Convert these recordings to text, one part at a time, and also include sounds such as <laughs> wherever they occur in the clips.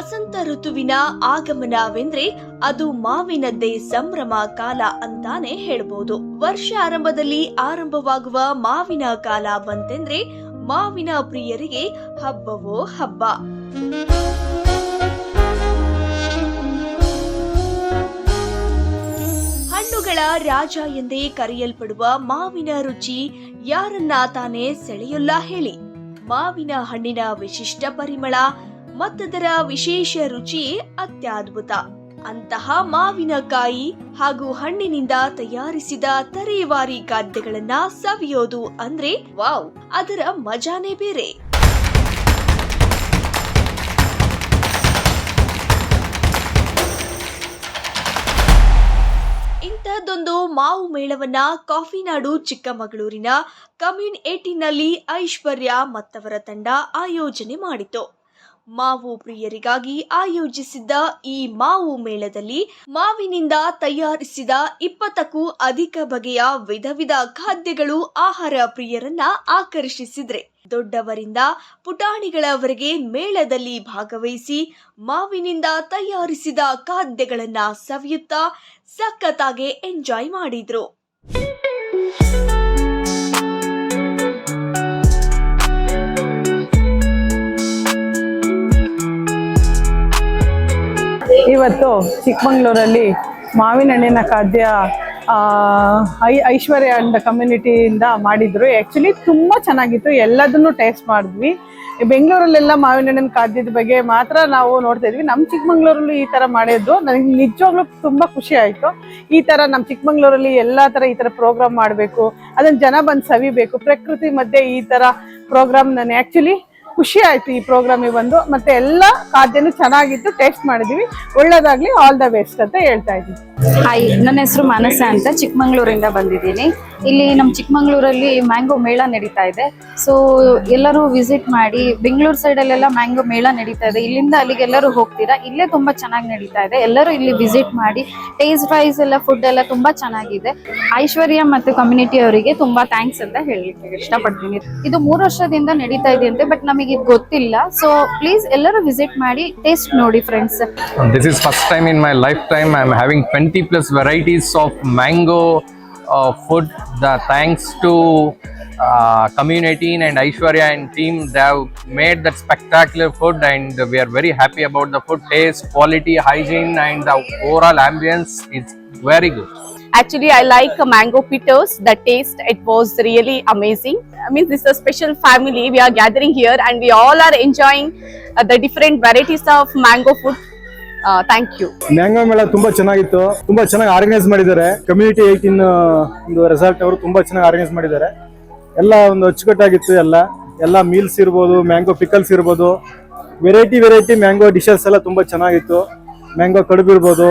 ವಸಂತ ಋತುವಿನ ಆಗಮನವೆಂದ್ರೆ ಅದು ಮಾವಿನದ್ದೇ ಸಂಭ್ರಮ ಕಾಲ ಅಂತಾನೆ ಹೇಳ್ಬೋದು. ವರ್ಷ ಆರಂಭದಲ್ಲಿ ಆರಂಭವಾಗುವ ಮಾವಿನ ಕಾಲ ಬಂತೆಂದ್ರೆ ಮಾವಿನ ಪ್ರಿಯರಿಗೆ ಹಬ್ಬವೋ ಹಬ್ಬ. ಹಣ್ಣುಗಳ ರಾಜ ಎಂದೇ ಕರೆಯಲ್ಪಡುವ ಮಾವಿನ ರುಚಿ ಯಾರನ್ನ ತಾನೇ ಸೆಳೆಯಲ್ಲ ಹೇಳಿ. ಮಾವಿನ ಹಣ್ಣಿನ ವಿಶಿಷ್ಟ ಪರಿಮಳ ಮತ್ತದರ ವಿಶೇಷ ರುಚಿ ಅತ್ಯದ್ಭುತ. ಅಂತಹ ಮಾವಿನಕಾಯಿ ಹಾಗೂ ಹಣ್ಣಿನಿಂದ ತಯಾರಿಸಿದ ತರೇವಾರಿ ಖಾದ್ಯಗಳನ್ನ ಸವಿಯೋದು ಅಂದ್ರೆ ವಾವ್, ಅದರ ಮಜಾನೇ ಬೇರೆ. ಇಂತಹದ್ದೊಂದು ಮಾವು ಮೇಳವನ್ನ ಕಾಫಿನಾಡು ಚಿಕ್ಕಮಗಳೂರಿನ ಕಮ್ಯೂನ್ ಏಟಿನಲ್ಲಿ ಐಶ್ವರ್ಯ ಮತ್ತವರ ತಂಡ ಆಯೋಜನೆ ಮಾಡಿತು ಮಾವು ಪ್ರಿಯರಿಗಾಗಿ ಆಯೋಜಿಸಿದ್ದ ಈ ಮಾವು ಮೇಳದಲ್ಲಿ ಮಾವಿನಿಂದ ತಯಾರಿಸಿದ ಇಪ್ಪತ್ತಕ್ಕೂ ಅಧಿಕ ಬಗೆಯ ವಿಧ ವಿಧ ಖಾದ್ಯಗಳು ಆಹಾರ ಪ್ರಿಯರನ್ನ ಆಕರ್ಷಿಸಿದ್ರೆ. ದೊಡ್ಡವರಿಂದ ಪುಟಾಣಿಗಳವರೆಗೆ ಮೇಳದಲ್ಲಿ ಭಾಗವಹಿಸಿ ಮಾವಿನಿಂದ ತಯಾರಿಸಿದ ಖಾದ್ಯಗಳನ್ನ ಸವಿಯುತ್ತಾ ಸಖತ್ತಾಗೆ ಎಂಜಾಯ್ ಮಾಡಿದ್ರು. ಇವತ್ತು ಚಿಕ್ಕಮಂಗ್ಳೂರಲ್ಲಿ ಮಾವಿನ ಹಣ್ಣಿನ ಖಾದ್ಯ ಐ, ಐಶ್ವರ್ಯ ಅಂಡ್ ಕಮ್ಯುನಿಟಿಯಿಂದ ಮಾಡಿದ್ರು. ಆ್ಯಕ್ಚುಲಿ ತುಂಬ ಚೆನ್ನಾಗಿತ್ತು. ಎಲ್ಲದನ್ನು ಟೇಸ್ಟ್ ಮಾಡಿದ್ವಿ. ಬೆಂಗಳೂರಲ್ಲೆಲ್ಲ ಮಾವಿನ ಹಣ್ಣಿನ ಖಾದ್ಯದ ಬಗ್ಗೆ ಮಾತ್ರ ನಾವು ನೋಡ್ತಾ ಇದ್ವಿ. ನಮ್ಮ ಚಿಕ್ಕಮಂಗ್ಳೂರಲ್ಲೂ ಈ ಥರ ಮಾಡಿದ್ದು. ನನಗೆ ನಿಜವಾಗ್ಲೂ ತುಂಬ ಖುಷಿ ಆಯಿತು. ಈ ಥರ ನಮ್ಮ ಚಿಕ್ಕಮಂಗ್ಳೂರಲ್ಲಿ ಎಲ್ಲ ಥರ ಈ ಥರ ಪ್ರೋಗ್ರಾಮ್ ಮಾಡಬೇಕು. ಅದನ್ನು ಜನ ಬಂದು ಸವಿಬೇಕು. ಪ್ರಕೃತಿ ಮಧ್ಯೆ ಈ ಥರ ಪ್ರೋಗ್ರಾಮ್ ನಾನು ಆ್ಯಕ್ಚುಲಿ ಖುಷಿ ಆಯ್ತು ಈ ಪ್ರೋಗ್ರಾಮಿಗೆ ಬಂದು. ಮತ್ತೆ ಎಲ್ಲ ಖಾದ್ಯನೂ ಚೆನ್ನಾಗಿತ್ತು ಟೇಸ್ಟ್ ಮಾಡಿದೀವಿ. ಒಳ್ಳೇದಾಗ್ಲಿ ಆಲ್ ದ ಬೆಸ್ಟ್ ಅಂತ ಹೇಳ್ತಾ ಇದ್ದೀವಿ ಹಾಯ್ ನನ್ನ ಹೆಸರು ಮಾನಸ ಅಂತ ಚಿಕ್ಕಮಂಗ್ಳೂರಿಂದ ಬಂದಿದ್ದೀನಿ. ಇಲ್ಲಿ ನಮ್ಮ ಚಿಕ್ಕಮಂಗ್ಳೂರಲ್ಲಿ ಮ್ಯಾಂಗೋ ಮೇಳ ನಡೀತಾ ಇದೆ. ಸೊ ಎಲ್ಲರೂ ವಿಸಿಟ್ ಮಾಡಿ, ಬೆಂಗಳೂರು ಸೈಡಲ್ಲೆಲ್ಲ ಮ್ಯಾಂಗೋ ಮೇಳ ನಡೀತಾ ಇದೆ. ಇಲ್ಲಿಂದ ಅಲ್ಲಿಗೆ ಎಲ್ಲರೂ ಹೋಗ್ತೀರಾ? ಇಲ್ಲೇ ತುಂಬಾ ಚೆನ್ನಾಗಿ ನಡೀತಾ ಇದೆ. ಎಲ್ಲರೂ ಇಲ್ಲಿ ವಿಸಿಟ್ ಮಾಡಿ ಟೇಸ್ಟ್ ವೈಸ್ ಎಲ್ಲ ಫುಡ್ ಎಲ್ಲ ತುಂಬಾ ಚೆನ್ನಾಗಿದೆ. ಐಶ್ವರ್ಯ ಮತ್ತು ಕಮ್ಯುನಿಟಿ ಅವರಿಗೆ ತುಂಬಾ ಥ್ಯಾಂಕ್ಸ್ ಅಂತ ಹೇಳಲಿಕ್ಕೆ ಇಷ್ಟಪಡ್ತೀನಿ. ಇದು ಮೂರು ವರ್ಷದಿಂದ ನಡೀತಾ ಇದೆ ಅಂತೆ ಬಟ್ ನಮಗೆ ಇದು ಗೊತ್ತಿಲ್ಲ. ಸೊ ಪ್ಲೀಸ್ ಎಲ್ಲರೂ ವಿಸಿಟ್ ಮಾಡಿ ಟೇಸ್ಟ್ ನೋಡಿ friends first is first time in my lifetime. Am having 20 plus varieties of mango uh, food. The thanks to uh, community and Aishwarya and team, they have made that spectacular food, and we are very happy about the food taste, quality, hygiene, and the overall ambience. It's very good. Actually, I like mango pitos. The taste, it was really amazing. I mean, this is a special family. We are gathering here and we all are enjoying uh, the different varieties of mango food. Uh, you mango ಮೇಳ ತುಂಬಾ ಚೆನ್ನಾಗಿತ್ತು. ತುಂಬಾ ಚೆನ್ನಾಗಿ organise ಮಾಡಿದ್ದಾರೆ. Community eighteen ಒಂದು resort ಅವರು ತುಂಬಾ ಚೆನ್ನಾಗಿ ಆರ್ಗನೈಸ್ ಮಾಡಿದ್ದಾರೆ. ಎಲ್ಲ ಒಂದು ಅಚ್ಚುಕಟ್ಟಾಗಿತ್ತು ಎಲ್ಲ. ಎಲ್ಲ ಮೀಲ್ಸ್ ಇರ್ಬೋದು ಮ್ಯಾಂಗೋ ಪಿಕಲ್ಸ್ ಇರ್ಬೋದು. ವೆರೈಟಿ ವೆರೈಟಿ ಮ್ಯಾಂಗೋ ಡಿಶಸ್ ಎಲ್ಲ ತುಂಬಾ ಚೆನ್ನಾಗಿತ್ತು. ಮ್ಯಾಂಗೋ ಕಡುಬು ಇರ್ಬೋದು.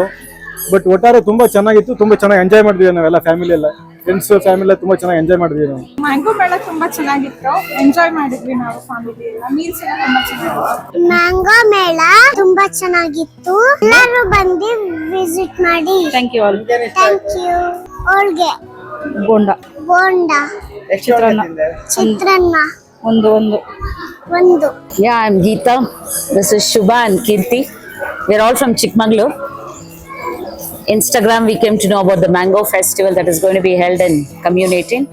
ಬಟ್ ಒಟ್ಟಾರೆ ತುಂಬಾ ಚೆನ್ನಾಗಿತ್ತು ತುಂಬಾ ಚೆನ್ನಾಗಿ ಎಂಜಾಯ್ ಮಾಡಿದ್ವಿ ನಾವೆಲ್ಲ ಫ್ಯಾಮಿಲಿ ಎಲ್ಲ. ಫ್ರೆಂಡ್ಸ್ ಫ್ಯಾಮಿಲಿ ತುಂಬಾ ಚೆನ್ನಾಗಿ ಎಂಜಾಯ್ ಮಾಡಿದ್ವಿ ನಾವು. ಮ್ಯಾಂಗೋ ಮೇಳ ತುಂಬಾ ಚೆನ್ನಾಗಿತ್ತು. ಎಂಜಾಯ್ ಮಾಡಿದ್ವಿ ನಾವು ಫ್ಯಾಮಿಲಿ ಎಲ್ಲ. ಮೀಲ್ಸ್ ಎಲ್ಲ ತುಂಬಾ ಚೆನ್ನಾಗಿತ್ತು. ಮ್ಯಾಂಗೋ ಮೇಳ ತುಂಬಾ ಚೆನ್ನಾಗಿತ್ತು. ಎಲ್ಲರೂ ಬಂದು ವಿಸಿಟ್ ಮಾಡಿ. Thank you all thank you ಹೋಳ್ಗೆ ಬೋಂಡ ಬೋಂಡ ಚಿತ್ರಾನ್ನ ಚಿತ್ರಾನ್ನ ಒಂದು ಒಂದು. ಒಂದು. Yeah, Geetha this This is Shubha and Kirti. We're all from Chikmagalur. Instagram, we came to know about the mango festival that is going to be held in Commune 18.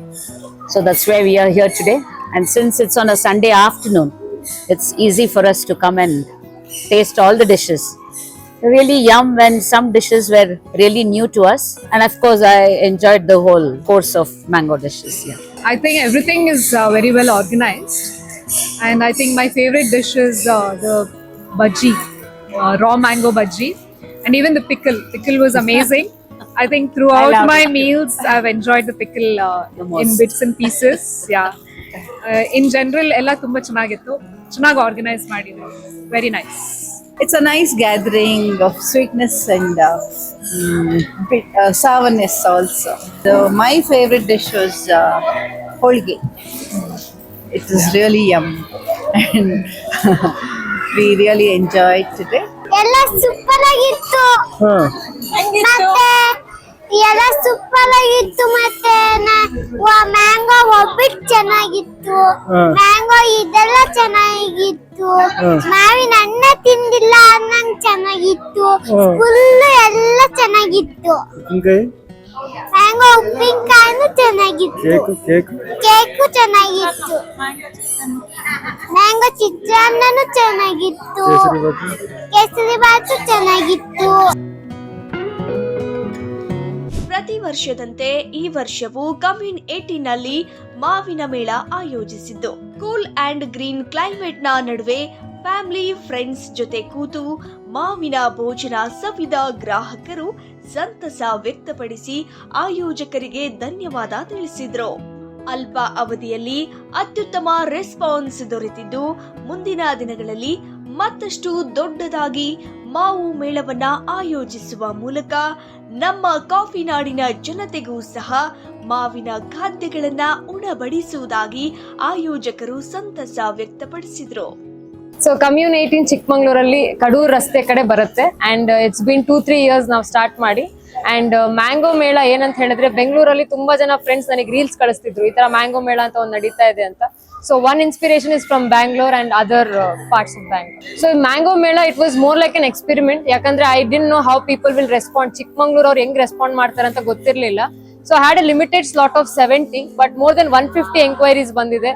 So that's why we are here today. And since it's on a Sunday afternoon, it's easy for us to come and taste all the dishes. Really yum when some dishes were really new to us. And of course, I enjoyed the whole course of mango dishes. Yeah. I think everything is uh, very well organized, and I think my favorite dish is uh, the bhaji, uh, raw mango bhaji, and even the pickle. Pickle was amazing. I think throughout love my it. meals, I've enjoyed the pickle uh, The in most. bits and pieces. Yeah. Uh, in general, ಎಲ್ಲ ತುಂಬಾ ಚೆನ್ನಾಗಿತ್ತು ಚೆನ್ನಾಗಿ organise ಮಾಡಿದ್ರು very nice It's a nice gathering of sweetness and uh, mm, bit, uh, sourness also. So my favorite dish was uh, holge. It was really <laughs> <laughs> ಎಲ್ಲ super ಆಗಿತ್ತು ಮತ್ತೆ ಎಲ್ಲ super ಆಗಿತ್ತು ಮತ್ತೆ ಮ್ಯಾಂಗೋ ಒಬ್ಬಿಟ್ಟು ಚೆನ್ನಾಗಿತ್ತು. ಮ್ಯಾಂಗೋ ಇದೆಲ್ಲ ಚೆನ್ನಾಗಿತ್ತು. ಮಾವಿನ ಹಣ್ಣೆ ತಿಂದಿಲ್ಲ ಅನ್ನಂಗ್ ಚೆನ್ನಾಗಿತ್ತು. ಫುಲ್ ಎಲ್ಲ ಚೆನ್ನಾಗಿತ್ತು. ಮ್ಯಾಂಗೋ ಉಪ್ಪಿನಕಾಯಿನೂ ಚೆನ್ನಾಗಿತ್ತು. Cake cake. ಕೇಕು ಚೆನ್ನಾಗಿತ್ತು. ಮ್ಯಾಂಗೋ ಚಿತ್ರಾನ್ನನು ಚೆನ್ನಾಗಿತ್ತು. ಕೇಸರಿ ಬಾತು? ಕೇಸರಿ ಬಾತು ಚೆನ್ನಾಗಿತ್ತು. ಪ್ರತಿ ವರ್ಷದಂತೆ ಈ ವರ್ಷವೂ ಕಮ್ಯೂನ್ ಏಟಿನಲ್ಲಿ ಮಾವಿನ ಮೇಳ ಆಯೋಜಿಸಿದ್ದು. ಕೂಲ್ ಅಂಡ್ ಗ್ರೀನ್ ಕ್ಲೈಮೇಟ್ನ ನಡುವೆ ಫ್ಯಾಮಿಲಿ ಫ್ರೆಂಡ್ಸ್ ಜೊತೆ ಕೂತು ಮಾವಿನ ಭೋಜನ ಸವಿದ ಗ್ರಾಹಕರು ಸಂತಸ ವ್ಯಕ್ತಪಡಿಸಿ ಆಯೋಜಕರಿಗೆ ಧನ್ಯವಾದ ತಿಳಿಸಿದ್ರು. ಅಲ್ಪ ಅವಧಿಯಲ್ಲಿ ಅತ್ಯುತ್ತಮ ರೆಸ್ಪಾನ್ಸ್ ದೊರೆತಿದ್ದು, ಮುಂದಿನ ದಿನಗಳಲ್ಲಿ ಮತ್ತಷ್ಟು ದೊಡ್ಡದಾಗಿ ಮಾವು ಮೇಳವನ್ನ ಆಯೋಜಿಸುವ ಮೂಲಕ ನಮ್ಮ ಕಾಫಿ ನಾಡಿನ ಜನತೆಗೂ ಸಹ ಮಾವಿನ ಖಾದ್ಯಗಳನ್ನ ಉಣಬಡಿಸುವುದಾಗಿ ಆಯೋಜಕರು ಸಂತಸ ವ್ಯಕ್ತಪಡಿಸಿದ್ರು. ಸೊ ಕಮ್ಯೂನ್ ಏಯ್ಟೀನ್ ಚಿಕ್ಕಮಂಗ್ಳೂರಲ್ಲಿ ಕಡೂರು ರಸ್ತೆ ಕಡೆ ಬರುತ್ತೆ. And it's been two three years ನಾವು ಸ್ಟಾರ್ಟ್ ಮಾಡಿ. ಅಂಡ್ ಮ್ಯಾಂಗೋ ಮೇಳ ಏನಂತ ಹೇಳಿದ್ರೆ ಬೆಂಗಳೂರಲ್ಲಿ ತುಂಬಾ ಜನ ಫ್ರೆಂಡ್ಸ್ ನನಗೆ ರೀಲ್ಸ್ ಕಳಿಸ್ತಿದ್ರು. ಈ ತರ ಮ್ಯಾಂಗೋ ಮೇಳ ಅಂತ ಒಂದು ನಡೀತಾ ಇದೆ ಅಂತ. So one inspiration is from Bangalore and other parts of Bangalore so mango ಮೇಳ it was more like an experiment ಯಾಕಂದ್ರೆ I didn't know how people will respond Chikmagalur ಅವ್ರು ಹೆಂಗ್ ರೆಸ್ಪಾಂಡ್ ಮಾಡ್ತಾರೆ ಅಂತ ಗೊತ್ತಿರಲಿಲ್ಲ. So had a limited slot of seventy but more than one fifty enquiries ಬಂದಿದೆ.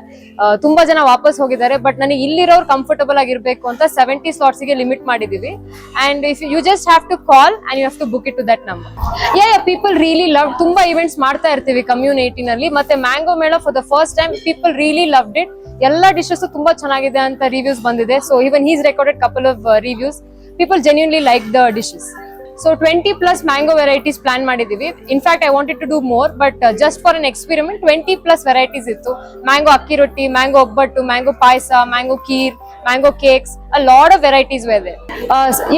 ತುಂಬಾ ಜನ ವಾಪಸ್ ಹೋಗಿದ್ದಾರೆ ಬಟ್ ನನಗೆ ಇಲ್ಲಿರೋರು ಕಂಫರ್ಟಬಲ್ ಆಗಿರ್ಬೇಕು ಅಂತ ಸೆವೆಂಟಿ ಸ್ಲಾಟ್ಸ್ಗೆ ಲಿಮಿಟ್ ಮಾಡಿದೀವಿ. And if you just have to call and you have to book it to that number yeah people really love ತುಂಬಾ ಇವೆಂಟ್ಸ್ ಮಾಡ್ತಾ ಇರ್ತೀವಿ ಕಮ್ಯುನಿಟಿನಲ್ಲಿ ಮತ್ತೆ ಮ್ಯಾಂಗೋ ಮೇಳ for the first time people really loved it ಎಲ್ಲ dishes ತುಂಬಾ ಚೆನ್ನಾಗಿದೆ ಅಂತ ರಿವ್ಯೂಸ್ ಬಂದಿದೆ. So even he's recorded couple of reviews people genuinely like the dishes so twenty plus mango varieties plan ಮಾಡಿದೀವಿ. In fact I wanted to do more but just for an experiment twenty plus varieties ಇತ್ತು. Mango ಅಕ್ಕಿ ರೊಟ್ಟಿ mango ಒಬ್ಬಟ್ಟು mango payasa mango kheer mango cakes a lot of varieties ವೆದೆ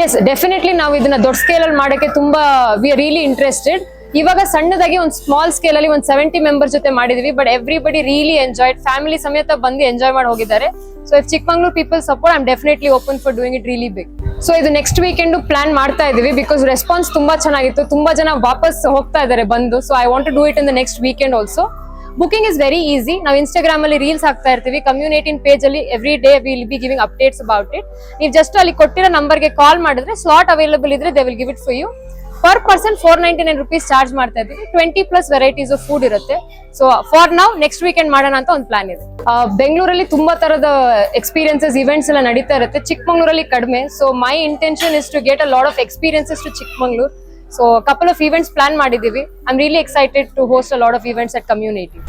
yes definitely ನಾವು ಇದನ್ನ ದೊಡ್ಡ ಸ್ಕೇಲಲ್ಲಿ ಮಾಡಕ್ಕೆ ತುಂಬಾ ವಿ ಆರ್ ರಿಯಲಿ ಇಂಟ್ರೆಸ್ಟೆಡ್ ಇವಾಗ ಸಣ್ಣದಾಗಿ ಒಂದು ಸ್ಮಾಲ್ ಸ್ಕೇಲ್ ಅಲ್ಲಿ ಒಂದು ಸೆವೆಂಟಿ ಮೆಂಬರ್ ಜೊತೆ ಮಾಡಿದೀವಿ but everybody really enjoyed family ಸಮೇತ ಬಂದು ಎಂಜಾಯ್ ಮಾಡಿ ಹೋಗಿದ್ದಾರೆ. So if Chikmagalur people support I'm definitely open for doing it really big so ಇದು ನೆಕ್ಸ್ಟ್ ವೀಕೆಂಡ್ ಪ್ಲಾನ್ ಮಾಡ್ತಾ ಇದೀವಿ ಬಿಕಾಸ್ ರೆಸ್ಪಾನ್ಸ್ ತುಂಬಾ ಚೆನ್ನಾಗಿತ್ತು. ತುಂಬಾ ಜನ ವಾಪಸ್ ಹೋಗ್ತಾ ಇದ್ದಾರೆ ಬಂದು. So I want to do it in the next weekend also booking is very easy ನಾವು ಇನ್ಸ್ಟಾಗ್ರಾಮ್ ಅಲ್ಲಿ ರೀಲ್ಸ್ ಹಾಕ್ತಾ ಇರ್ತೀವಿ. ಕಮ್ಯುನಿಟಿ ಪೇಜ್ ಅಲ್ಲಿ every day will be giving updates about it ನೀವು ಜಸ್ಟ್ ಅಲ್ಲಿ ಕೊಟ್ಟಿರೋ ನಂಬರ್ಗೆ ಕಾಲ್ ಮಾಡಿದ್ರೆ ಸ್ಲಾಟ್ ಅವೈಲೇಬಲ್ ಇದ್ರೆ they will give it for you per person four ninety nine rupees charge ಮಾಡ್ತಾ ಇದ್ದೀವಿ. Twenty plus varieties of food ಇರುತ್ತೆ. ಸೊ ಫಾರ್ ನಾವು ನೆಕ್ಸ್ಟ್ ವೀಕೆಂಡ್ ಮಾಡೋಣ ಅಂತ ಒಂದು ಪ್ಲಾನ್ ಇದೆ. ಬೆಂಗಳೂರಲ್ಲಿ ತುಂಬಾ ತರದ ಎಕ್ಸ್ಪೀರಿಯನ್ಸಸ್ ಇವೆಂಟ್ಸ್ ಎಲ್ಲ ನಡೀತಾ ಇರುತ್ತೆ. ಚಿಕ್ಕಮಂಗ್ಳೂರಲ್ಲಿ ಕಡಿಮೆ. So my intention is to get a lot of experiences to Chikmagalur. So couple of events plan ಮಾಡಿದೀವಿ I am really excited to host a lot of events at community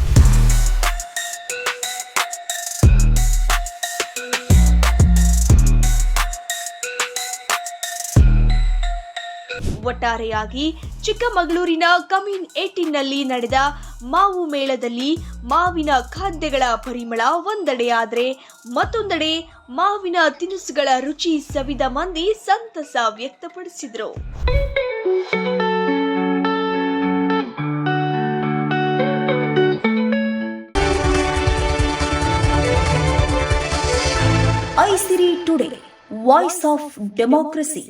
ಒಟ್ಟಾರೆಯಾಗಿ ಚಿಕ್ಕಮಗಳೂರಿನ come in ಏಟಿನ್ನಲ್ಲಿ ನಡೆದ ಮಾವು ಮೇಳದಲ್ಲಿ ಮಾವಿನ ಖಾದ್ಯಗಳ ಪರಿಮಳ ಒಂದೆಡೆಯಾದರೆ ಮತ್ತೊಂದೆಡೆ ಮಾವಿನ ತಿನಿಸುಗಳ ರುಚಿ ಸವಿದ ಮಂದಿ ಸಂತಸ ವ್ಯಕ್ತಪಡಿಸಿದರು. Aisiri today, voice of democracy.